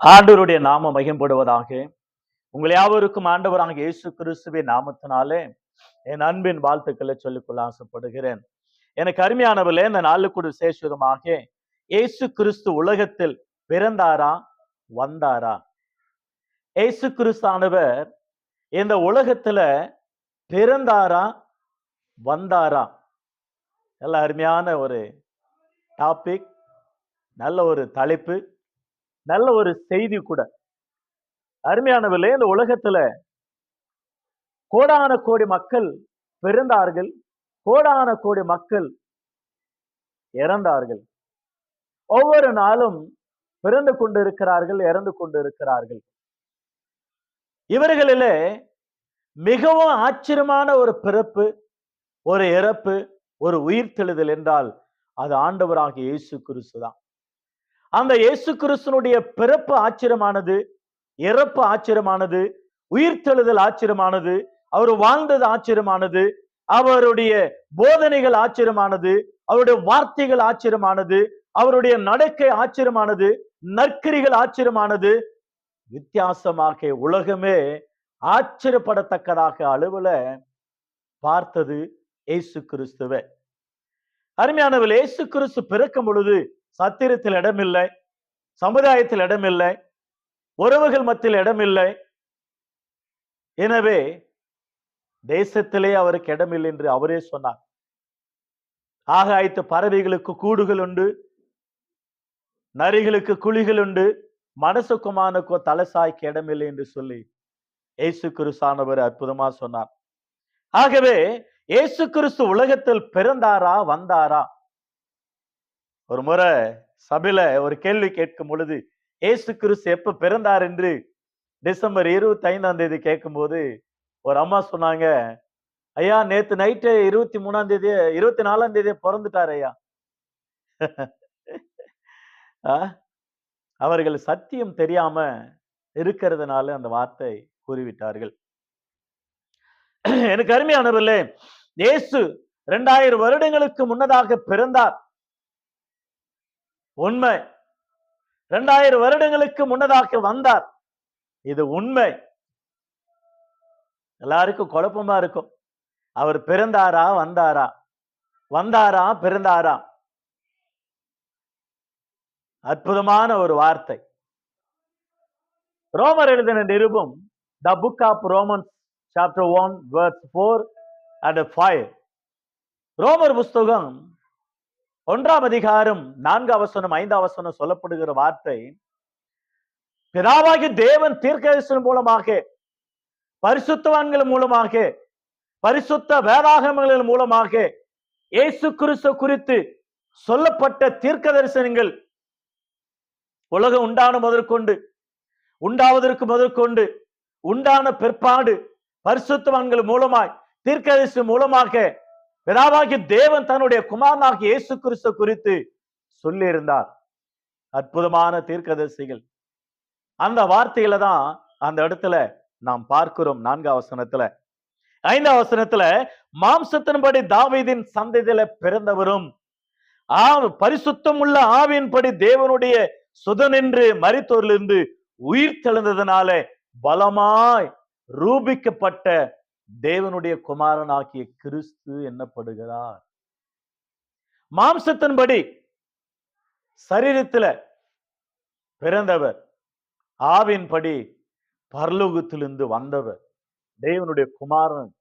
ஆண்டவருடைய நாம மகிம்படுவதாக உங்கள் யாவருக்கும் ஆண்டவராக இயேசு கிறிஸ்துவின் நாமத்தினாலே என் அன்பின் வாழ்த்துக்களை சொல்லிக்கொள்ள ஆசைப்படுகிறேன். எனக்கு அருமையானவர்களே இந்த நாளுக்குடு விசேஷமாக இயேசு கிறிஸ்து உலகத்தில் பிறந்தாரா வந்தாரா? இயேசு கிறிஸ்தானவர் இந்த உலகத்துல பிறந்தாரா வந்தாரா? நல்ல அருமையான ஒரு டாபிக் நல்ல ஒரு தலைப்பு. நல்ல ஒரு செய்தி கூட. அருமையானவில்லை இந்த உலகத்துல கோடான கோடி மக்கள் பிறந்தார்கள். கோடான கோடி மக்கள் இறந்தார்கள். ஒவ்வொரு நாளும் பிறந்து கொண்டிருக்கிறார்கள் இறந்து கொண்டிருக்கிறார்கள். இவர்களிலே மிகவும் ஆச்சரியமான ஒரு பிறப்பு ஒரு இறப்பு ஒரு உயிர்த்தெழுதல் என்றால் அது ஆண்டவராக இயேசு கிறிஸ்து தான் அந்த இயேசு கிறிஸ்துனுடைய பிறப்பு ஆச்சரியமானது இறப்பு ஆச்சரியமானது உயிர்த்தெழுதல் ஆச்சரியமானது அவர் வாழ்ந்தது ஆச்சரியமானது அவருடைய போதனைகள் ஆச்சரியமானது அவருடைய வார்த்தைகள் ஆச்சரியமானது அவருடைய நடக்கை ஆச்சரியமானது நற்கரிகள் ஆச்சரியமானது. வித்தியாசமாக உலகமே ஆச்சரியப்படத்தக்கதாக அளவுல பார்த்தது இயேசு கிறிஸ்துவ. அருமையானவர் இயேசு கிறிஸ்து பிறக்கும் பொழுது சத்திரத்தில் இடமில்லை சமுதாயத்தில் இடமில்லை உறவுகள் மத்தியில் இடமில்லை. எனவே தேசத்திலே அவருக்கு இடமில்லை என்று அவரே சொன்னார். ஆகாயத்து பறவைகளுக்கு கூடுகள் உண்டு நரிகளுக்கு குழிகள் உண்டு மனசுக்குமானுக்கோ தலசாய்க்கு இடமில்லை என்று சொல்லி இயேசு கிறிஸ்தானவர் அற்புதமா சொன்னார். ஆகவே இயேசு கிறிஸ்து உலகத்தில் பிறந்தாரா வந்தாரா? ஒரு முறை சபையில ஒரு கேள்வி கேட்கும் பொழுது இயேசு கிறிஸ்து எப்ப பிறந்தார்? என்று டிசம்பர் இருபத்தி ஐந்தாம் தேதி கேட்கும்போது ஒரு அம்மா சொன்னாங்க ஐயா நேத்து நைட்டு இருபத்தி மூணாம் தேதி இருபத்தி நாலாம் தேதி பிறந்துட்டார் ஐயா. ஆ? அவர்கள் சத்தியம் தெரியாம இருக்கிறதுனால அந்த வார்த்தை கூறிவிட்டார்கள். எனக்கு அருமையானவர்களே இயேசு இரண்டாயிரம் வருடங்களுக்கு முன்னதாக பிறந்தார். உண்மை. இரண்டாயிரம் வருடங்களுக்கு முன்னதாக வந்தார். இது உண்மை. எல்லாருக்கும் குழப்பமா இருக்கும். அவர் பிறந்தாரா வந்தாரா? வந்தாரா பிறந்தாரா? அற்புதமான ஒரு வார்த்தை. ரோமர் எழுதின நிருபம் the book of Romans chapter one verse four and five ரோமர் புஸ்தகம் ஒன்றாம் அதிகாரம் நான்கு அவசனம் ஐந்து அவசனம் சொல்லப்படுகிற வார்த்தை பிதாவாகி தேவன் தீர்க்கதரிசனம் மூலமாக பரிசுத்தவான்கள் மூலமாக பரிசுத்த வேதாகமங்கள் மூலமாக இயேசு கிறிஸ்து குறித்து சொல்லப்பட்ட தீர்க்க தரிசனங்கள் உலகம் உண்டான முதற்கொண்டு உண்டாவதற்கு முதற்கொண்டு உண்டான பிற்பாடு பரிசுத்தவான்கள் மூலமாய் தீர்க்கதரிசி மூலமாக பிதாவாகி தேவன் தன்னுடைய குமாரனாகி இயேசு கிறிஸ்து குறித்து சொல்லியிருந்தார். அற்புதமான தீர்க்கதரிசிகள். அந்த வார்த்தையில தான் அந்த இடத்துல நாம் பார்க்கிறோம் நான்காம் வசனத்துல. ஐந்தாம் வசனத்துல மாம்சத்தின்படி தாவீதின் சந்ததியில பிறந்தவரும் ஆ பரிசுத்தம் உள்ள ஆவியின்படி தேவனுடைய சுதனின்று மறித்தோரிலிருந்து உயிர் தெழுந்ததுனால பலமாய் ரூபிக்கப்பட்ட தேவனுடைய குமாரன் ஆகிய கிறிஸ்து என்னப்படுகிறார். மாம்சத்தின்படி சரீரத்துல பிறந்தவர். ஆவின்படி பர்லோகத்திலிருந்து வந்தவர். தேவனுடைய குமாரன்.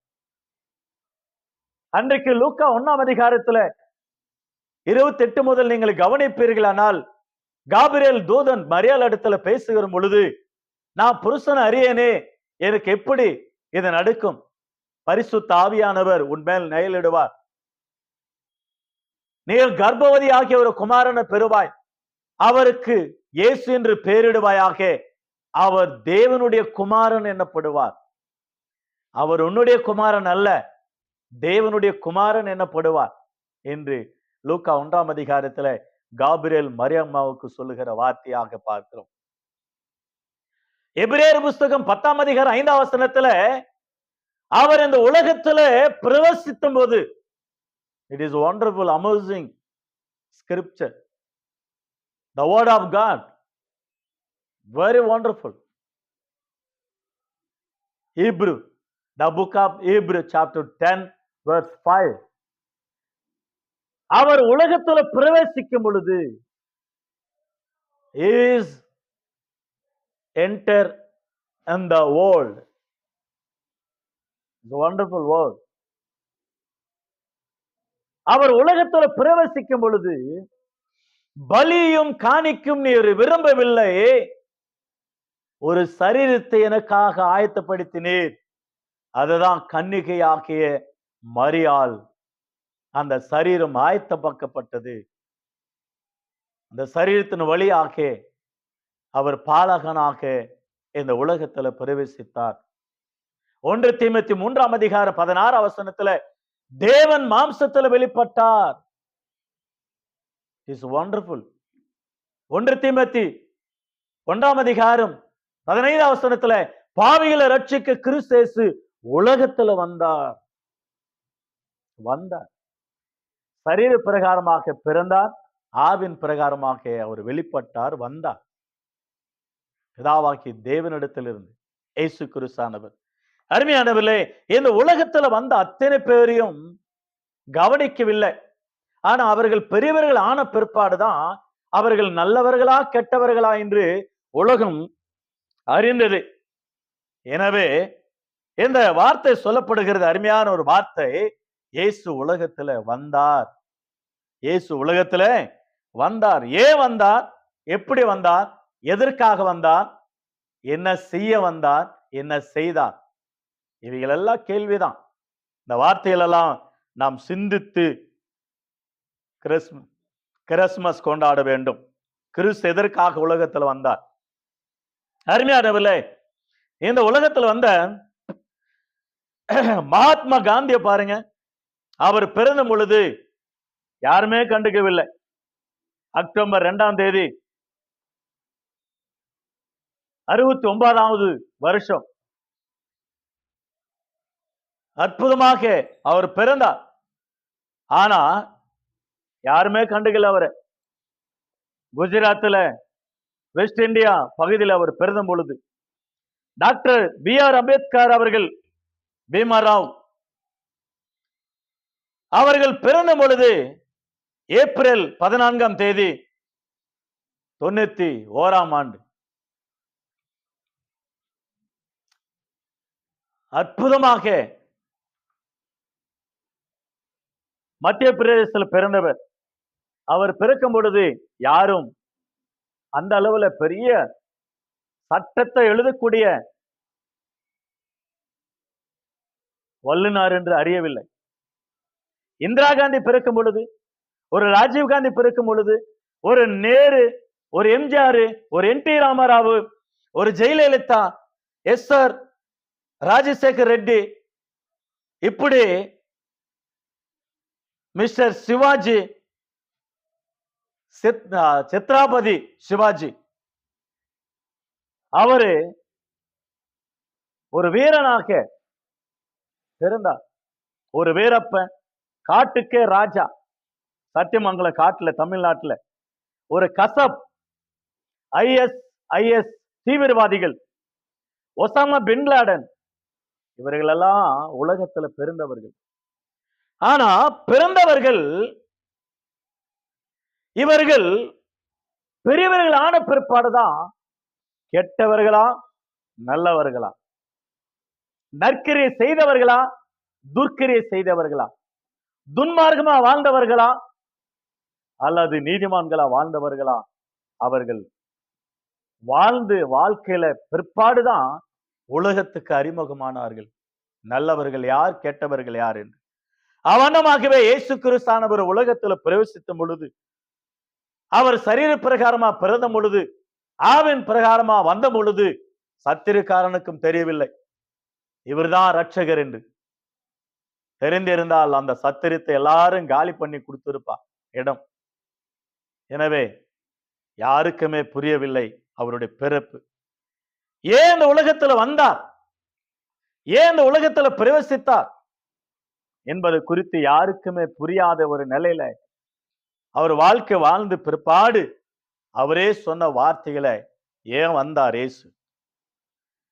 அன்றைக்கு லூக்கா ஒன்னாம் அதிகாரத்துல இருபத்தி எட்டு முதல் நீங்கள் கவனிப்பீர்களானால் காபிரியல் தூதன் மரியாள் இடத்துல பேசுகிற பொழுது நான் புருஷன் அறியேனே எனக்கு எப்படி இது நடக்கும்? பரிசு தாவியானவர் உன்மேல் நயலிடுவார். நீர் கர்ப்பவதி ஆகிய ஒரு குமாரனை பெறுவாய். அவருக்கு இயேசு என்று பெயரிடுவாயாக அவர் தேவனுடைய குமாரன் என்னப்படுவார். அவர் உன்னுடைய குமாரன் அல்ல தேவனுடைய குமாரன் என்னப்படுவார் என்று லூக்கா ஒன்றாம் அதிகாரத்துல காபிரியல் மரியம்மாவுக்கு சொல்லுகிற வார்த்தையாக பார்க்கிறோம். எபிரேர் புஸ்தகம் பத்தாம் அதிகாரம் ஐந்தாம் வசனத்துல அவர் இந்த உலகத்துல பிரவசித்தும் போது it is wonderful amazing scripture the word of God very wonderful Hebrew the book of Hebrew chapter ten verse five அவர் உலகத்துல பிரவேசிக்கும் பொழுது is enter and the world. It's wonderful wonderful அவர் உலகத்துல பிரவேசிக்கும் பொழுது பலியும் காணிக்கும் நீர் விரும்பவில்லை. ஒரு சரீரத்தை எனக்காக ஆயத்தப்படுத்தினீர். அதுதான் கன்னிகையாகிய மரியாள். அந்த சரீரம் ஆயத்தமாக்கப்பட்டது அந்த சரீரத்தின் வழியாக அவர் பாலகனாக இந்த உலகத்துல பிரவேசித்தார். ஒன்று தீமத்தி மூன்றாம் அதிகார பதினாறு அவசனத்துல தேவன் மாம்சத்துல வெளிப்பட்டார். இஸ் ஒண்டர்ஃபுல் ஒன்று தீமத்தி ஒன்றாம் அதிகாரம் பதினைந்து அவசரத்துல பாவிகளை ரட்சிக்க கிறிஸ்தேசு உலகத்துல வந்தார். வந்தார். சரீர பிரகாரமாக பிறந்தார். ஆவின் பிரகாரமாக அவர் வெளிப்பட்டார் வந்தார். பிதாவாக்கி தேவனிடத்திலிருந்து இயேசு கிறிஸ்தானவர் அருமையானவர்களே இந்த உலகத்துல வந்த அத்தனை பேரையும் கவனிக்கவில்லை. ஆனா அவர்கள் பெரியவர்கள் ஆன பிற்பாடுதான் அவர்கள் நல்லவர்களா கெட்டவர்களா என்று உலகம் அறிந்தது. எனவே இந்த வார்த்தை சொல்லப்படுகிறது அருமையான ஒரு வார்த்தை இயேசு உலகத்துல வந்தார். இயேசு உலகத்துல வந்தார். ஏன் வந்தார்? எப்படி வந்தார்? எதற்காக வந்தார்? என்ன செய்ய வந்தார்? என்ன செய்தார்? இவைகள் எல்லாம் கேள்விதான். இந்த வார்த்தைகள் எல்லாம் நாம் சிந்தித்து கிறிஸ்ம கிறிஸ்மஸ் கொண்டாட வேண்டும். கிறிஸ்து எதற்காக உலகத்துல வந்தார்? அருமையானவில்லை இந்த உலகத்துல வந்த மகாத்மா காந்திய பாருங்க. அவர் பிறந்த பொழுது யாருமே கண்டுக்கவில்லை. அக்டோபர் ரெண்டாம் தேதி அறுபத்தி ஒன்பதாவது வருஷம். அற்புதமாக அவர் பிறந்தார். ஆனா யாருமே கண்டுகள் அவரை. குஜராத்தில் வெஸ்ட் இந்தியா பகுதியில் அவர் பிறந்த பொழுது. டாக்டர் பி ஆர் அம்பேத்கர் அவர்கள் பீமாராவ் அவர்கள் பிறந்த பொழுது ஏப்ரல் பதினான்காம் தேதி தொண்ணூத்தி ஓராம் ஆண்டு. அற்புதமாக மத்திய பிரதேசத்தில் பிறந்தவர். அவர் பிறக்கும் பொழுது யாரும் அந்த அளவுல பெரிய சட்டத்தை எழுதக்கூடிய வல்லுனார் என்று அறியவில்லை. இந்திரா காந்தி பிறக்கும் பொழுது ஒரு ராஜீவ் காந்தி பிறக்கும் பொழுது ஒரு நேரு ஒரு எம்ஜிஆர் ஒரு என் டி ராமராவ் ஒரு ஜெயலலிதா எஸ் ஆர் ராஜசேகர் ரெட்டி இப்படி மிஸ்டர் சிவாஜி சித்- சித்ராபதி சிவாஜி. அவரு ஒரு வீரனாக இருந்தார். ஒரு வீரப்ப காட்டுக்கே ராஜா. சத்தியமங்கலம் காட்டுல தமிழ்நாட்டுல. ஒரு கசப் ஐஎஸ் ஐஎஸ் தீவிரவாதிகள். ஒசாமா பின்லாடன் இவர்கள் எல்லாம் உலகத்துல பிறந்தவர்கள் ஆனா பிறந்தவர்கள் இவர்கள் பெரியவர்களான பிற்பாடுதான் கெட்டவர்களா? நல்லவர்களா? நற்கிரியை செய்தவர்களா? துர்க்கிரியை செய்தவர்களா? துன்மார்க்கமா வாழ்ந்தவர்களா? அல்லது நீதிமான்களா வாழ்ந்தவர்களா? அவர்கள் வாழ்ந்து வாழ்க்கையில பிற்பாடுதான் உலகத்துக்கு அறிமுகமானார்கள். நல்லவர்கள் யார் கெட்டவர்கள் யார் என்று. அவனமாகவே இயேசு கிறிஸ்தானவர் உலகத்துல பிரவேசித்த பொழுது அவர் சரீர பிரகாரமா பிறந்த பொழுது ஆவின் பிரகாரமா வந்த பொழுது சத்திருக்காரனுக்கும் தெரியவில்லை. இவர்தான் ரட்சகர் என்று. தெரிந்திருந்தால் அந்த சத்திரத்தை எல்லாரும் காலி பண்ணி கொடுத்திருப்பா இடம். எனவே யாருக்குமே புரியவில்லை அவருடைய பிறப்பு. ஏன் இந்த உலகத்துல வந்தார்? ஏன் இந்த உலகத்துல பிரவேசித்தார்? என்பது குறித்து யாருக்குமே புரியாத ஒரு நிலையில அவர் வாழ்க்கை வாழ்ந்து பிற்பாடு அவரே சொன்ன வார்த்தைகளை ஏன் வந்தார் இயேசு?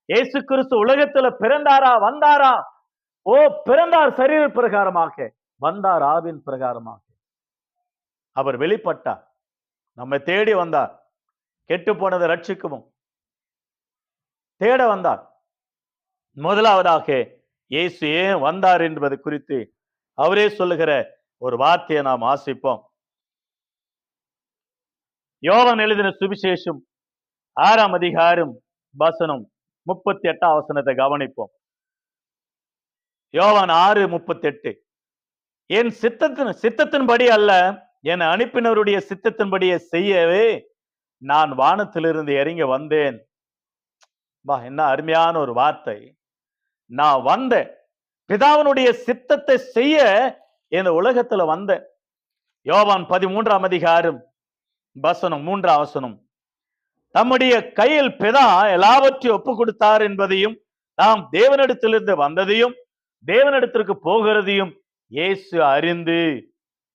இயேசு கிறிஸ்து உலகத்துல பிறந்தாரா வந்தாரா? ஓ பிறந்தார் சரீர பிரகாரமாக வந்தார் ஆவின் பிரகாரமாக. அவர் வெளிப்பட்டார். நம்மை தேடி வந்தார். கெட்டு போனதை ரட்சிக்கவும். தேட வந்தார். முதலாவதாக இயேசு ஏன் வந்தார் என்பது குறித்து அவரே சொல்லுகிற ஒரு வார்த்தையை நாம் ஆசிப்போம். யோகன் எழுதின சுவிசேஷம் ஆறாம் அதிகாரம் வசனம் முப்பத்தி எட்டாம் வசனத்தை கவனிப்போம். யோவான் ஆறு முப்பத்தி எட்டு என் சித்தத்தின் சித்தத்தின்படி அல்ல என் அனுப்பினருடைய சித்தத்தின்படியே செய்யவே நான் வானத்திலிருந்து இறங்கி வந்தேன். வா என்ன அருமையான ஒரு வார்த்தை. நான் வந்தேன். பிதாவினுடைய சித்தத்தை செய்ய இந்த உலகத்துல வந்தேன். யோவான் பதிமூன்றாம் அதிகாரம் வசனம் மூன்றாம் வசனம். தம்முடைய கையில் பிதா எல்லாவற்றையும் ஒப்பு கொடுத்தார் என்பதையும் நாம் தேவனிடத்திலிருந்து வந்ததையும் தேவனிடத்திற்கு போகிறதையும் இயேசு அறிந்து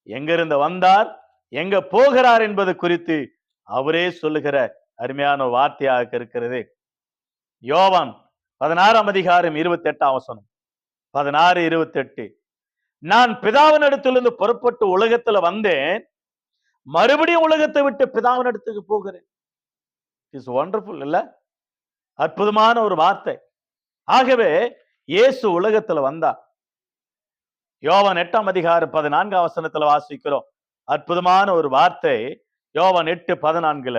எங்கிருந்து வந்தார் எங்க போகிறார் என்பது குறித்து அவரே சொல்லுகிற அருமையான வார்த்தையாக இருக்கிறது. யோவான் பதினாறாம் அதிகாரம் இருபத்தி எட்டாம் வசனம். பதினாறு இருபத்தி எட்டு நான் பிதாவினிடத்திலிருந்து புறப்பட்டு உலகத்துல வந்தேன். மறுபடியும் உலகத்தை விட்டு பிதாவின் இடத்துக்கு போகிறேன். இஸ் ஒண்டர்ஃபுல் இல்ல? அற்புதமான ஒரு வார்த்தை. ஆகவே இயேசு உலகத்துல வந்தா யோவான் எட்டாம் அதிகாரம் பதினான்காம் வசனத்துல வாசிக்கிறோம். அற்புதமான ஒரு வார்த்தை. யோவான் எட்டு பதினான்குல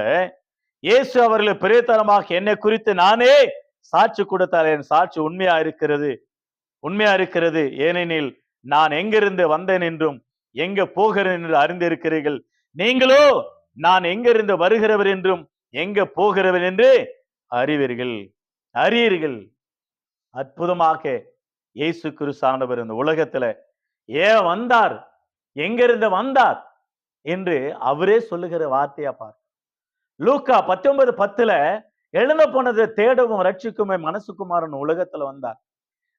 இயேசு அவர்களை பிரியத்தனமாக என்னை குறித்து நானே சாட்சி கொடுத்தால் என் சாட்சி உண்மையா இருக்கிறது. உண்மையா இருக்கிறது. ஏனெனில் நான் எங்கிருந்து வந்தேன் என்றும் எங்க போகிறேன் என்று அறிந்திருக்கிறீர்கள். நீங்களோ நான் எங்கிருந்து வருகிறவர் என்றும் எங்க போகிறவர் என்று அறிவீர்கள். அறியீர்கள். அற்புதமாக இயேசு கிறிஸ்தானவர் இந்த உலகத்துல ஏன் வந்தார்? எங்கிருந்து வந்தார்? என்று அவரே சொல்லுகிற வார்த்தையா பார். லூக்கா பத்தொன்பது பத்துல எழுந்த போனது தேடவும் ரட்சிக்குமே மனசுக்குமாரன் உலகத்துல வந்தார்.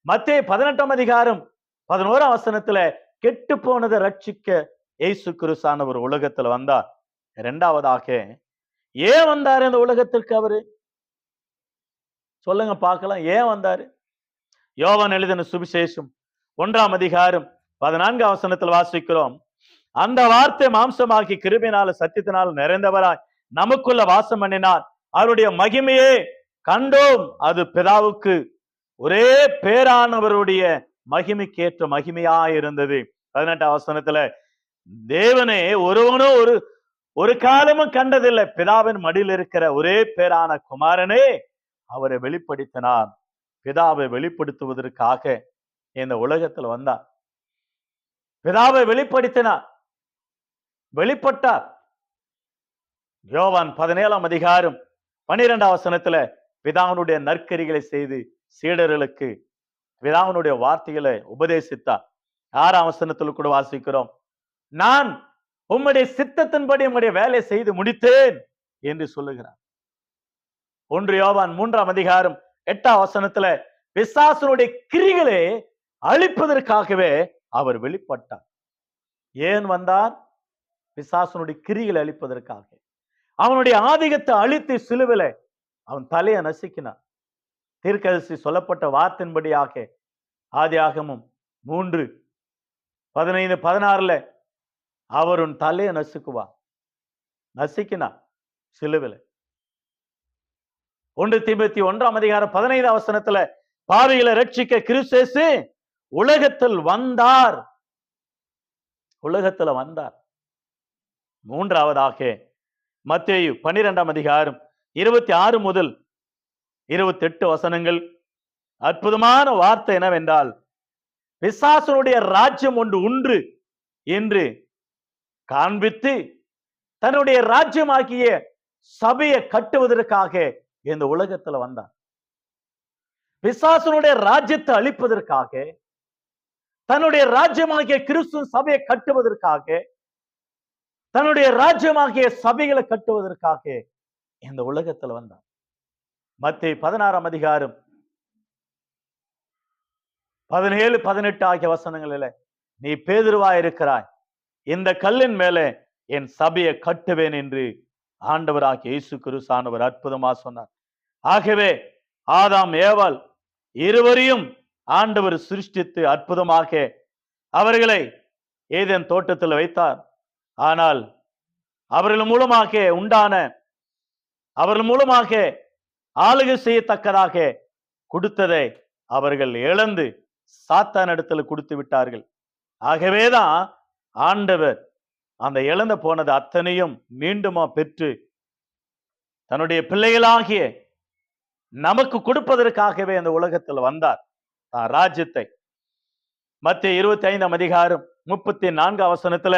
மத்திய பதினெட்டாம் அதிகாரம் பதினோராம் வசனத்துல கெட்டு போனதை ரட்சிக்க ஏசு கிறிஸ்தான ஒரு உலகத்துல வந்தார். இரண்டாவதாக ஏன் வந்தாரு இந்த உலகத்திற்கு அவரு? சொல்லுங்க பார்க்கலாம். ஏன் வந்தாரு? யோவான் எழுதின சுவிசேஷம் ஒன்றாம் அதிகாரம் பதினான்காம் வசனத்தில் வாசிக்கிறோம். அந்த வார்த்தை மாம்சமாக்கி கிருபினால சத்தியத்தினால் நிறைந்தவராய் நமக்குள்ள வாசம் பண்ணினார். அவருடைய மகிமையே கண்டோம். அது பிதாவுக்கு ஒரே பேரானவருடைய மகிமைக்கேற்ற மகிமையா இருந்தது பதினெட்டாம் வசனத்துல தேவனே ஒருவனும் ஒரு ஒரு காலமும் கண்டதில்லை. பிதாவின் மடியில் இருக்கிற ஒரே பேரான குமாரனே அவரை வெளிப்படுத்தினார் பிதாவை வெளிப்படுத்துவதற்காக இந்த உலகத்துல வந்தார் பிதாவை வெளிப்படுத்தினார் வெளிப்பட்டார். யோவான் பதினேழாம் அதிகாரம் பனிரெண்டாம் வசனத்துல பிதாவினுடைய நற்கரிகளை செய்து சீடர்களுக்கு பிதாவினுடைய வார்த்தைகளை உபதேசித்தார் ஆறாம் வசனத்துல கூட வாசிக்கிறோம். நான் உம்முடைய சித்தத்தின்படி உம்முடைய வேலையை செய்து முடித்தேன் என்று சொல்லுகிறார். ஒன்று யோவான் மூன்றாம் அதிகாரம் எட்டாம் வசனத்துல பிசாசனுடைய கிரிகளை அழிப்பதற்காகவே அவர் வெளிப்பட்டார். ஏன் வந்தார்? பிசாசனுடைய கிரிகளை அழிப்பதற்காக. அவனுடைய ஆதிக்கத்தை அழித்து சிலுவில அவன் தலையை நசுக்கினான். தீர்க்கதரிசி சொல்லப்பட்ட வார்த்தையின்படியாக ஆதியாகமும் மூன்று பதினைந்து பதினாறுல அவர் உன் தலையை நசுக்குவா நசுக்கினா சிலுவில ஒன்று திபத்தி ஒன்றாம் அதிகாரம் பதினைந்து அவசரத்துல பாவிகளை ரட்சிக்க கிறிஸ்தேசு உலகத்தில் வந்தார். உலகத்துல வந்தார். மூன்றாவதாக மத்தேயு பன்னிரெண்டாம் அதிகாரம் இருபத்தி ஆறு முதல் இருபத்தி எட்டு வசனங்கள். அற்புதமான வார்த்தை என்னவென்றால் பிசாசனுடைய ராஜ்யம் ஒன்று உண்டு என்று காண்பித்து தன்னுடைய ராஜ்யமாக்கிய சபையை கட்டுவதற்காக இந்த உலகத்துல வந்தார் பிசாசனுடைய ராஜ்யத்தை அழிப்பதற்காக தன்னுடைய ராஜ்யமாகிய கிறிஸ்து சபையை கட்டுவதற்காக தன்னுடைய ராஜ்யமாகிய சபைகளை கட்டுவதற்காக இந்த உலகத்துல வந்தார் மத்திய பதினாறாம் அதிகாரம் பதினேழு பதினெட்டு ஆகிய வசனங்களில நீ பேதுருவா இருக்கிறாய் இந்த கல்லின் மேலே என் சபையை கட்டுவேன் என்று ஆண்டவராக இயேசு குருசானவர் அற்புதமா சொன்னார். ஆகவே ஆதாம் ஏவாள் இருவரையும் ஆண்டவர் சிருஷ்டித்து அற்புதமாக அவர்களை ஏதேன் தோட்டத்தில் வைத்தார். ஆனால் அவர்கள் மூலமாக உண்டான அவர்கள் மூலமாக ஆளுகை செய்யத்தக்கதாக கொடுத்ததை அவர்கள் இழந்து சாத்தான் இடத்துல கொடுத்து விட்டார்கள். ஆகவேதான் ஆண்டவர் அந்த இழந்து போனது அத்தனையும் மீண்டுமா பெற்று தன்னுடைய பிள்ளைகளாகிய நமக்கு கொடுப்பதற்காகவே அந்த உலகத்தில் வந்தார். தான் ராஜ்யத்தை. மத்திய இருபத்தி ஐந்தாம் அதிகாரம் முப்பத்தி நான்கு அவசனத்துல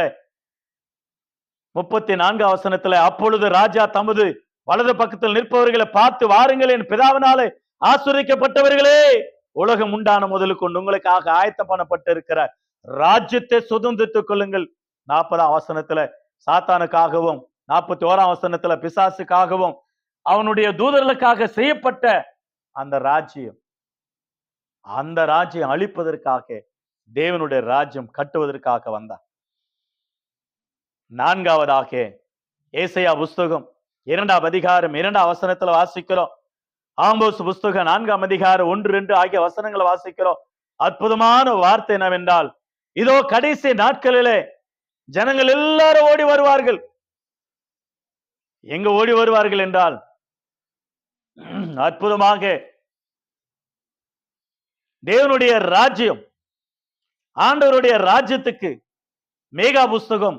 முப்பத்தி நான்கு அவசனத்துல அப்பொழுது ராஜா தமது வலது பக்கத்தில் நிற்பவர்களை பார்த்து வாருங்கள் என் பிதாவினாலே ஆசுரிக்கப்பட்டவர்களே உலகம் உண்டான முதல் கொண்டு உங்களுக்காக பண்ணப்பட்டு இருக்கிற ராஜ்யத்தை சுதந்திரித்துக் கொள்ளுங்கள். நாற்பதாம் அவசனத்துல சாத்தானுக்காகவும் நாற்பத்தி ஓராம் வசனத்துல பிசாசுக்காகவும் அவனுடைய தூதர்களுக்காக செய்யப்பட்ட அந்த ராஜ்யம் அந்த ராஜ்யம் அழிப்பதற்காக தேவனுடைய ராஜ்யம் கட்டுவதற்காக வந்தான் நான்காவதாக ஏசையா புஸ்தகம் இரண்டாம் அதிகாரம் இரண்டாம் வசனத்துல வாசிக்கிறோம். ஆம்போஸ் புஸ்தகம் நான்காம் அதிகாரம் ஒன்று ரெண்டு ஆகிய வசனங்களை வாசிக்கிறோம். அற்புதமான வார்த்தை என்னவென்றால் இதோ கடைசி நாட்களிலே ஜனங்கள் எல்லாரும் ஓடி வருவார்கள். எங்க ஓடி வருவார்கள் என்றால் அற்புதமாக தேவனுடைய ராஜ்யம் ஆண்டவருடைய ராஜ்யத்துக்கு மேகா புஸ்தகம்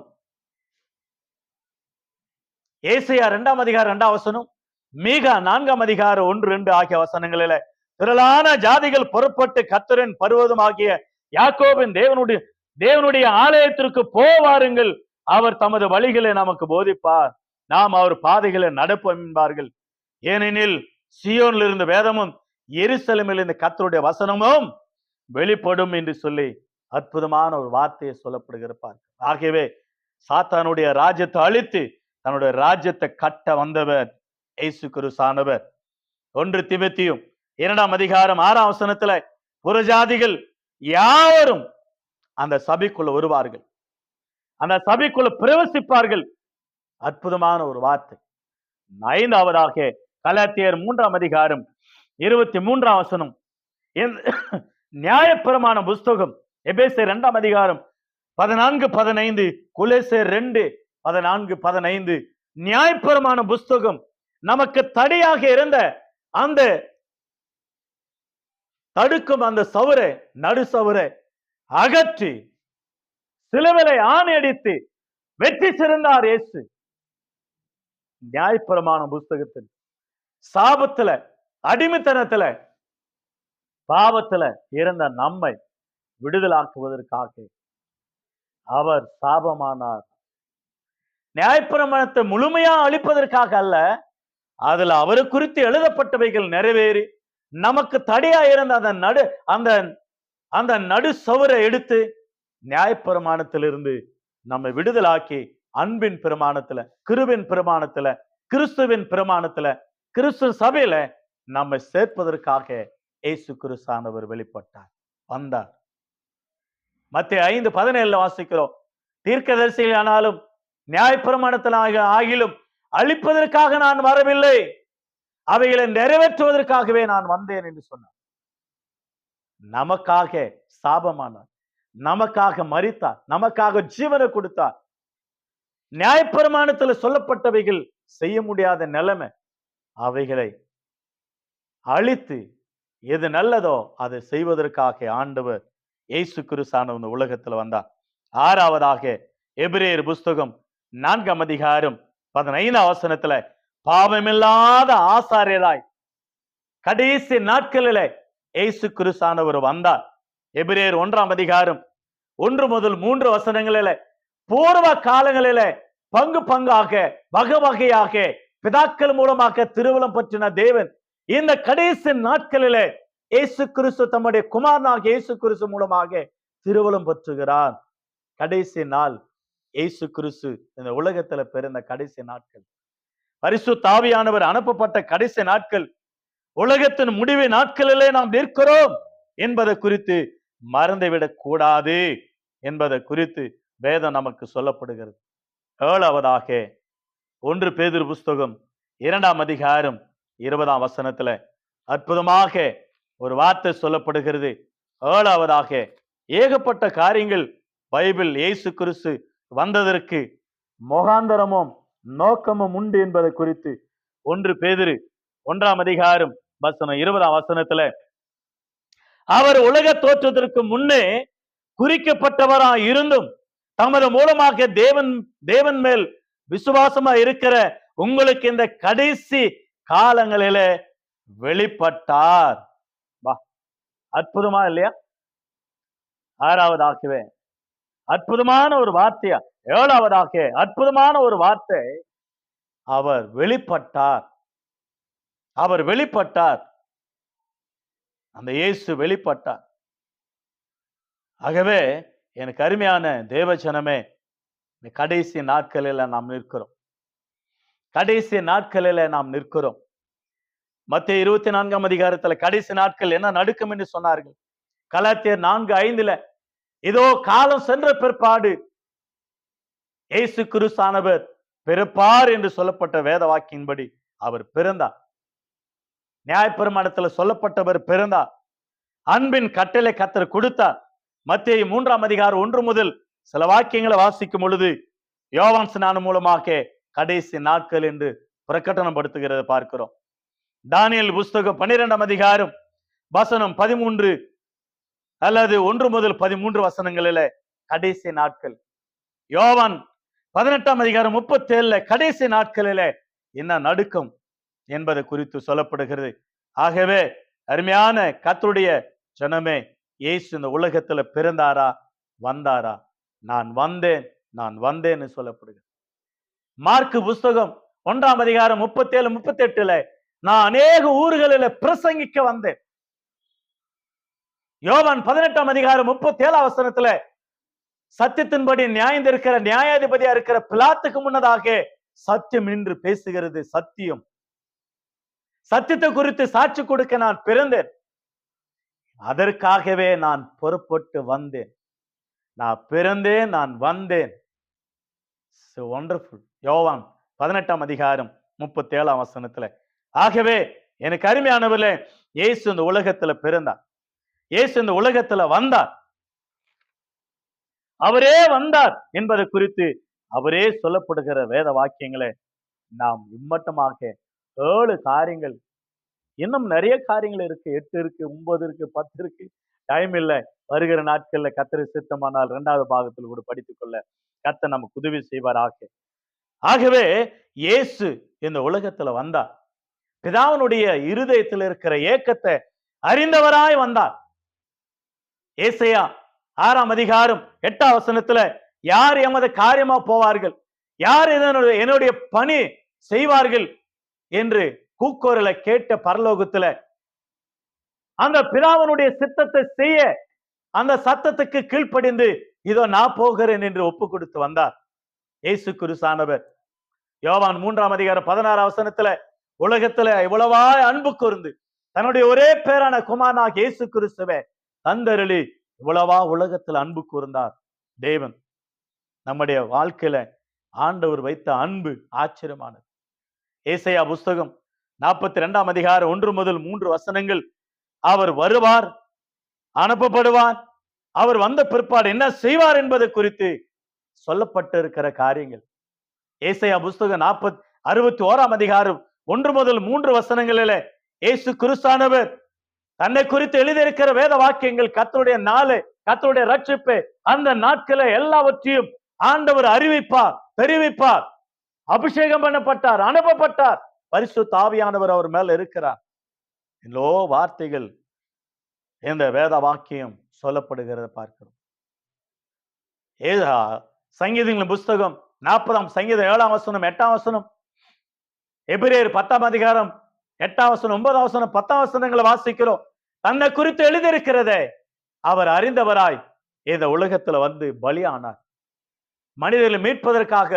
ஏசையா இரண்டாம் அதிகாரம் இரண்டாம் வசனம் மீகா நான்காம் அதிகாரம் ஒன்று ரெண்டு ஆகிய வசனங்களில திரளான ஜாதிகள் புறப்பட்டு கத்தரின் பருவதம் ஆகிய யாக்கோபின் தேவனுடைய தேவனுடைய ஆலயத்திற்கு போவாருங்கள். அவர் தமது வழிகளை நமக்கு போதிப்பார். நாம் அவர் பாதைகளை நடப்போம் என்பார்கள். ஏனெனில் சியோனில் இருந்து வேதமும் எருசலேமில் இருந்து கத்தருடைய வசனமும் வெளிப்படும் என்று சொல்லி அற்புதமான ஒரு வார்த்தையை சொல்லப்படுகிறார் ஆகவே சாத்தானுடைய ராஜ்யத்தை அழித்து தன்னுடைய ராஜ்யத்தை கட்ட வந்தவர் ஏசு குருசானவர் ஒன்று திபெத்தியும் இரண்டாம் அதிகாரம் ஆறாம் வசனத்துல புறஜாதிகள் யாவரும் அந்த சபைக்குள்ள வருவார்கள். அந்த சபைக்குள்ள பிரவசிப்பார்கள். அற்புதமான ஒரு வார்த்தை. ஐந்தாவதாக கலாத்தியர் மூன்றாம் அதிகாரம் இருபத்தி மூன்றாம் வசனம். நியாயப்பிரமான புஸ்தகம் எபேசர் இரண்டாம் அதிகாரம் பதினான்கு பதினைந்து குலேசர் ரெண்டு பதினான்கு பதினைந்து நியாயப்பிரமாண புஸ்தகம் நமக்கு தடையாக இருந்த அந்த தடுக்கும் அந்த சவுரை நடு சவுரை அகற்றி சிலுவிலை ஆணையடித்து வெற்றி சிறந்தார் இயேசு. நியாயப்பிரமான புஸ்தகத்தில் சாபத்துல அடிமைத்தனத்துல பாவத்துல இருந்த நம்மை விடுதலாக்குவதற்காக அவர் சாபமானார். நியாயப்பிரமாணத்தை முழுமையா அழிப்பதற்காக அல்ல அதுல அவரு குறித்து எழுதப்பட்டவைகள் நிறைவேறி நமக்கு தடையா இருந்த அந்த நடு அந்த அந்த நடு சவரை எடுத்து நியாயப்பிரமாணத்திலிருந்து நம்மை விடுதலாக்கி அன்பின் பிரமாணத்துல கிருவின் பிரமாணத்துல கிறிஸ்துவின் பிரமாணத்துல கிறிஸ்து சபையில நம்மை சேர்ப்பதற்காக இயேசு கிறிஸ்தானவர் வெளிப்பட்டார் வந்தார். மத்திய ஐந்து பதினேழுல வாசிக்கிறோம். தீர்க்கதரிசிகள் ஆனாலும் நியாயப்பிரமாணத்தில் ஆகிலும் அழிப்பதற்காக நான் வரவில்லை. அவைகளை நிறைவேற்றுவதற்காகவே நான் வந்தேன் என்று சொன்னார். நமக்காக சாபமானார். நமக்காக மறித்தார் நமக்காக ஜீவனை கொடுத்தார். நியாயப்பிரமாணத்தில் சொல்லப்பட்டவைகள் செய்ய முடியாத நிலைமை. அவைகளை அழித்து எது நல்லதோ அதை செய்வதற்காக ஆண்டவர் இயேசு கிறிஸ்தான உலகத்தில் உலகத்துல வந்தார். ஆறாவதாக எபிரேயர் புஸ்தகம் நான்காம் அதிகாரம் பதினைந்தாம் வசனத்துல பாவமில்லாத ஆசாரியராய் கடைசி நாட்களிலே இயேசு கிறிஸ்தானவர் வந்தார். எபிரேர் ஒன்றாம் அதிகாரம் ஒன்று முதல் மூன்று வசனங்களில பூர்வ காலங்களில பங்கு பங்காக வகை வகையாக பிதாக்கள் மூலமாக திருவலம் பற்றின தேவன் இந்த கடைசி நாட்களிலே இயேசு கிறிஸ்து தம்முடைய குமாரனாக இயேசு கிறிஸ்து மூலமாக திருவலம் பற்றுகிறார். கடைசி நாள் ஏசு கிறிஸ்து இந்த உலகத்துல பிறந்த கடைசி நாட்கள். பரிசு தாவியானவர் அனுப்பப்பட்ட கடைசி நாட்கள். உலகத்தின் முடிவு நாட்களிலே நாம் நிற்கிறோம் என்பதை குறித்து மறந்துவிடக் கூடாது என்பதை குறித்து வேதம் நமக்கு சொல்லப்படுகிறது. ஏழாவதாக ஒன்று பேதிர் புஸ்தகம் இரண்டாம் அதிகாரம் இருபதாம் வசனத்துல அற்புதமாக ஒரு வார்த்தை சொல்லப்படுகிறது. ஏழாவதாக ஏகப்பட்ட காரியங்கள் பைபிள் இயேசு கிறிஸ்து வந்ததற்கு முகாந்தரமும் நோக்கமும் உண்டு என்பதை குறித்து ஒன்று பேதிரு ஒன்றாம் அதிகாரம் வசனம் இருபதாம் வசனத்துல அவர் உலக தோற்றத்திற்கு முன்னே குறிக்கப்பட்டவரா இருந்தும் தமது மூலமாக தேவன் தேவன் மேல் விசுவாசமா இருக்கிற உங்களுக்கு இந்த கடைசி காலங்களில வெளிப்பட்டார். வா அற்புதமா இல்லையா? ஆறாவது ஆக்குவேன். அற்புதமான ஒரு வார்த்தையா? ஏழாவதாக அற்புதமான ஒரு வார்த்தை. அவர் வெளிப்பட்டார். அவர் வெளிப்பட்டார். அந்த இயேசு வெளிப்பட்டார். ஆகவே எனக்கு அருமையான தேவச்சனமே கடைசி நாட்களில் நாம் நிற்கிறோம். கடைசி நாட்களில் நாம் நிற்கிறோம். மத்திய இருபத்தி நான்காம் அதிகாரத்துல கடைசி நாட்கள் என்ன நடுக்கம் என்று சொன்னார்கள்? கலாத்தியர் நான்கு ஐந்துல இதோ காலம் சென்ற பிற்பாடு இயேசு கிறிஸ்தானவர் பிறப்பார் என்று சொல்லப்பட்ட வேத வாக்கின்படி அவர் பிறந்தார். நியாயப்பெருமானத்துல சொல்லப்பட்டவர் பிறந்தார். அன்பின் கட்டளை கத்தர் கொடுத்தார். மத்திய மூன்றாம் அதிகாரம் ஒன்று முதல் சில வாக்கியங்களை வாசிக்கும் பொழுது யோவான் ஸ்நானம் மூலமாக கடைசி நாட்கள் என்று பிரகடனப்படுத்துகிறத பார்க்கிறோம். தானியல் புஸ்தகம் பன்னிரெண்டாம் அதிகாரம் வசனம் பதிமூன்று அல்லது ஒன்று முதல் பதிமூன்று வசனங்களில கடைசி நாட்கள். யோவான் பதினெட்டாம் அதிகாரம் முப்பத்தி ஏழுல கடைசி நாட்களில என்ன நடுக்கம் என்பது குறித்து சொல்லப்படுகிறது. ஆகவே அருமையான கத்தருடைய ஜனமே இயேசு இந்த உலகத்துல பிறந்தாரா வந்தாரா? நான் வந்தேன் நான் வந்தேன்னு சொல்லப்படுகிறது. மார்க்கு புஸ்தகம் ஒன்றாம் அதிகாரம் முப்பத்தி ஏழு முப்பத்தி எட்டுல நான் அநேக ஊர்களில பிரசங்கிக்க வந்தேன். யோவான் பதினெட்டாம் அதிகாரம் முப்பத்தி ஏழாம் வசனத்துல சத்தியத்தின்படி நியாயம் இருக்கிற நியாயாதிபதியா இருக்கிற பிலாத்துக்கு முன்னதாக சத்தியம் நின்று பேசுகிறது சத்தியம். சத்தியத்தை குறித்து சாட்சி கொடுக்க நான் பிறந்தேன். அதற்காகவே நான் பொறுப்பட்டு வந்தேன். நான் பிறந்தேன் நான் வந்தேன். ஒண்டர்ஃபுல் யோவான் பதினெட்டாம் அதிகாரம் முப்பத்தி ஏழாம் வசனத்துல. ஆகவே எனக்கு அருமையானவர்களே இயேசு இந்த உலகத்துல பிறந்தார். இயேசு இந்த உலகத்துல வந்தார். அவரே வந்தார் என்பது குறித்து அவரே சொல்லப்படுகிற வேத வாக்கியங்களை நாம் இம்மட்டமாக ஏழு காரியங்கள் இன்னும் நிறைய காரியங்கள் இருக்கு. எட்டு இருக்கு ஒன்பது இருக்கு பத்து இருக்கு. டைம் இல்லை. வருகிற நாட்கள்ல கத்தரை சித்தமானால் இரண்டாவது பாகத்தில் கூட படித்துக் கொள்ள நமக்கு உதவி செய்வாராக. ஆகவே இயேசு இந்த உலகத்துல வந்தார். பிதாவினுடைய இருதயத்தில் இருக்கிற ஏக்கத்தை அறிந்தவராய் வந்தார். ஏசையா ஆறாம் அதிகாரம் எட்டாம் வசனத்துல யார் எமது காரியமா போவார்கள்? யார் இதனுடைய என்னுடைய பணி செய்வார்கள்? என்று கூக்கோரல கேட்ட பரலோகத்துல அந்த பிதாவனுடைய சித்தத்தை செய்ய அந்த சத்தத்துக்கு கீழ்ப்படிந்து இதோ நான் போகிறேன் என்று ஒப்பு கொடுத்து வந்தார். இயேசு குருசானவர் யோவான் மூன்றாம் அதிகாரம் பதினாறு அவசரத்துல உலகத்துல இவ்வளவா அன்பு கூர்ந்து தன்னுடைய ஒரே பேரான குமாரனாக இயேசு கிறிஸ்துவை தந்தருளி இவ்வளவா உலகத்துல அன்பு கூர்ந்தார். தேவன் நம்முடைய வாழ்க்கையில ஆண்டவர் வைத்த அன்பு ஆச்சரியமானது. ஏசையா புஸ்தகம் நாற்பத்தி ரெண்டாம் அதிகாரம் ஒன்று முதல் மூன்று வசனங்கள் அவர் வருவார் அனுப்பப்படுவார் அவர் வந்த பிற்பாடு என்ன செய்வார் என்பது குறித்து சொல்லப்பட்டு இருக்கிற காரியங்கள். ஏசையா புஸ்தகம் நாற்பத் அறுபத்தி ஓராம் அதிகாரம் ஒன்று முதல் மூன்று வசனங்களில இயேசு கிறிஸ்தானவர் தன்னை குறித்து எழுதியிருக்கிற வேத வாக்கியங்கள் கத்தருடைய நாளு கத்தருடைய ரட்சிப்பு அந்த நாட்களை எல்லாவற்றையும் ஆண்டவர் அறிவிப்பார் தெரிவிப்பார். அபிஷேகம் பண்ணப்பட்டார் அனுப்பப்பட்டார். பரிசு தாவியானவர் அவர் மேல இருக்கிறார். எல்லோ வார்த்தைகள் இந்த வேத வாக்கியம் சொல்லப்படுகிறத பார்க்கிறோம். ஏதா சங்கீதங்களின் புஸ்தகம் நாற்பதாம் சங்கீதம் ஏழாம் வசனம் எட்டாம் வசனம். எபிரேர் பத்தாம் அதிகாரம் எட்டாம் வசனம் ஒன்பதாம் வசனம் பத்தாம் வசனங்களை வாசிக்கிறோம். தன்னை குறித்து எழுதியிருக்கிறதே அவர் அறிந்தவராய் இந்த உலகத்துல வந்து பலியானார். மனிதர்களை மீட்பதற்காக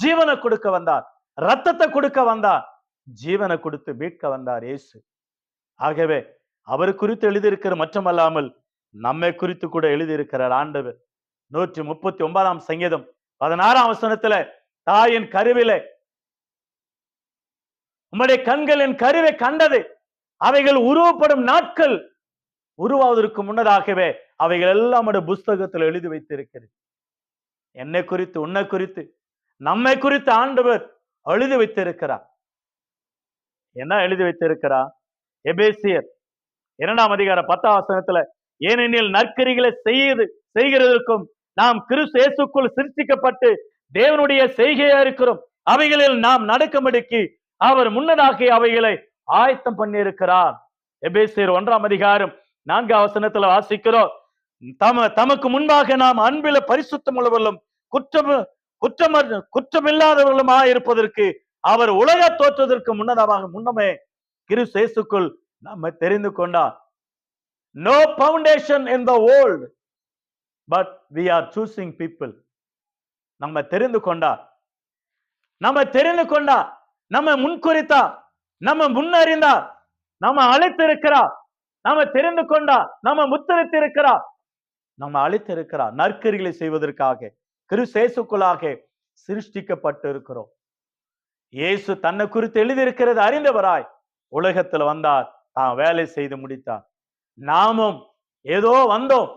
ஜீவனை கொடுக்க வந்தார். ரத்தத்தை கொடுக்க வந்தார். ஜீவனை கொடுத்து மீட்க வந்தார் இயேசு. ஆகவே அவர் குறித்து எழுதியிருக்கிற மட்டுமல்லாமல் நம்மை குறித்து கூட எழுதியிருக்கிறார் ஆண்டவர். நூற்றி முப்பத்தி ஒன்பதாம் சங்கீதம் பதினாறாம் வசனத்துல தாயின் கருவில உம்முடைய கண்கள் என் கருவை கண்டது. அவைகள் உருவப்படும் நாட்கள். உருவாவதற்கு முன்னதாகவே அவைகள் எல்லாம் உம்முடைய புஸ்தகத்தில் எழுதி வைத்திருக்கிறது. என்னை குறித்து உன்னை குறித்து நம்மை குறித்து ஆண்டவர் எழுதி வைத்திருக்கிறார். என்ன எழுதி வைத்திருக்கிறார்? எபேசியர் இரண்டாம் அதிகார பத்தாம் வசனத்துல ஏனெனில் நற்கரிகளை செய்யது செய்கிறதற்கும் நாம் கிறிஸ்து இயேசுக்குள் சிருஷ்டிக்கப்பட்டு தேவனுடைய செய்கையா இருக்கிறோம். அவைகளில் நாம் நடக்கும்படிக்கு அவர் முன்னதாக அவைகளை ஆயத்தம் பண்ணியிருக்கிறார். எபேசியர் ஒன்றாம் அதிகாரம் நான்கு அவசனத்துல வாசிக்கிறோம். தம தமக்கு முன்பாக நாம் அன்பில பரிசுத்தம் உள்ளவர்களும் குற்றம் குற்றமர் குற்றமில்லாதவர்களுமா இருப்பதற்கு அவர் உலக தோற்றதற்கு முன்னதாக முன்னமே கிரு சேசுக்குள் நம்ம தெரிந்து கொண்டார். No foundation in the world but we are choosing people நம்ம தெரிந்து கொண்டார். நம்ம தெரிந்து கொண்டார். நம்ம முன்குறித்தா நம்ம முன்னறிந்தா நம்ம அழைத்திருக்கிறா நம்ம தெரிந்து கொண்டா நம்ம முத்திருத்திருக்கிறா நம்ம அழைத்திருக்கிறா நற்கரிகளை செய்வதற்காக கிறிஸ்தேசுக்குள்ளாக சிருஷ்டிக்கப்பட்டு இருக்கிறோம் இயேசு தன்னை குறித்து எழுதியிருக்கிறது அறிந்தவராய் உலகத்துல வந்தார் தான் வேலை செய்து முடித்தார். நாமும் ஏதோ வந்தோம்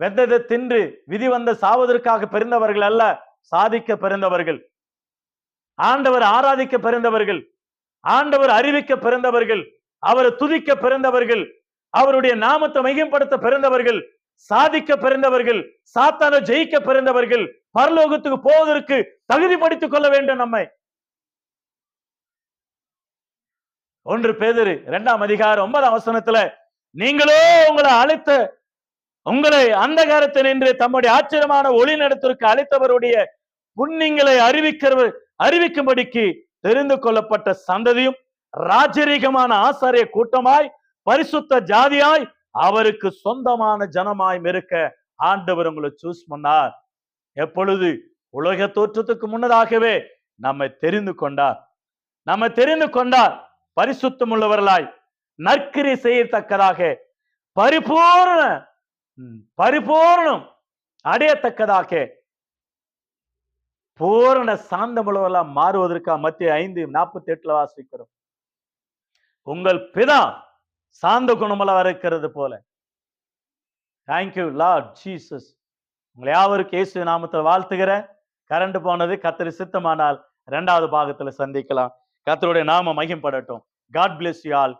வெந்ததை தின்று விதி வந்த சாவதற்காக பிறந்தவர்கள் அல்ல சாதிக்க பிறந்தவர்கள். ஆண்டவர் ஆராதிக்க பிறந்தவர்கள் ஆண்டவர் அறிவிக்க பிறந்தவர்கள் அவரை துதிக்க பிறந்தவர்கள் அவருடைய நாமத்தை மையப்படுத்த பிறந்தவர்கள் சாதிக்க பிறந்தவர்கள் சாத்தான ஜெயிக்க பிறந்தவர்கள் பரலோகத்துக்கு போவதற்கு தகுதிப்படுத்திக் கொள்ள வேண்டும் நம்மை. ஒன்று பேதரு இரண்டாம் அதிகாரம் ஒன்பதாம் அவசரத்துல நீங்களோ உங்களை அழைத்த உங்களை அந்தகாரத்தில் நின்று தம்முடைய ஆச்சரியமான ஒளி நடத்திற்கு அழைத்தவருடைய புண்ணியங்களை அறிவிக்கிறவர் அறிவிக்கும்படிக்கு தெரிந்து கொள்ளப்பட்ட சந்ததியும் ராஜரீகமான ஆசாரிய கூட்டமாய் பரிசுத்த ஜாதியாய் அவருக்கு சொந்தமான ஜனமாய் இருக்க ஆண்டவர் உங்களை சூஸ் பண்ணார். எப்பொழுது? உலக தோற்றத்துக்கு முன்னதாகவே நம்மை தெரிந்து கொண்டார். நம்ம தெரிந்து கொண்டார். பரிசுத்தம் உள்ளவர்களாய் நற்கிரி செய்யத்தக்கதாக பரிபூர்ண பரிபூர்ணம் அடையத்தக்கதாக பூரண சாந்தமுள்ளவர்களா மாறுவதற்காக மத்திய ஐந்து நாற்பத்தி எட்டுல வாசிக்கிறோம். உங்கள் பிதா சாந்த குணமுள்ளவர் இருக்கிறது போல. தேங்க்யூ லார்ட் ஜீசஸ் உங்களை யாவருக்கு இயேசு நாமத்தில் வாழ்த்துகிற. கரண்ட் போனது கத்தரி சித்தமானால் இரண்டாவது பாகத்துல சந்திக்கலாம். கத்தருடைய நாம மகிம்படட்டும் காட் பிளெஸ் யூ ஆல்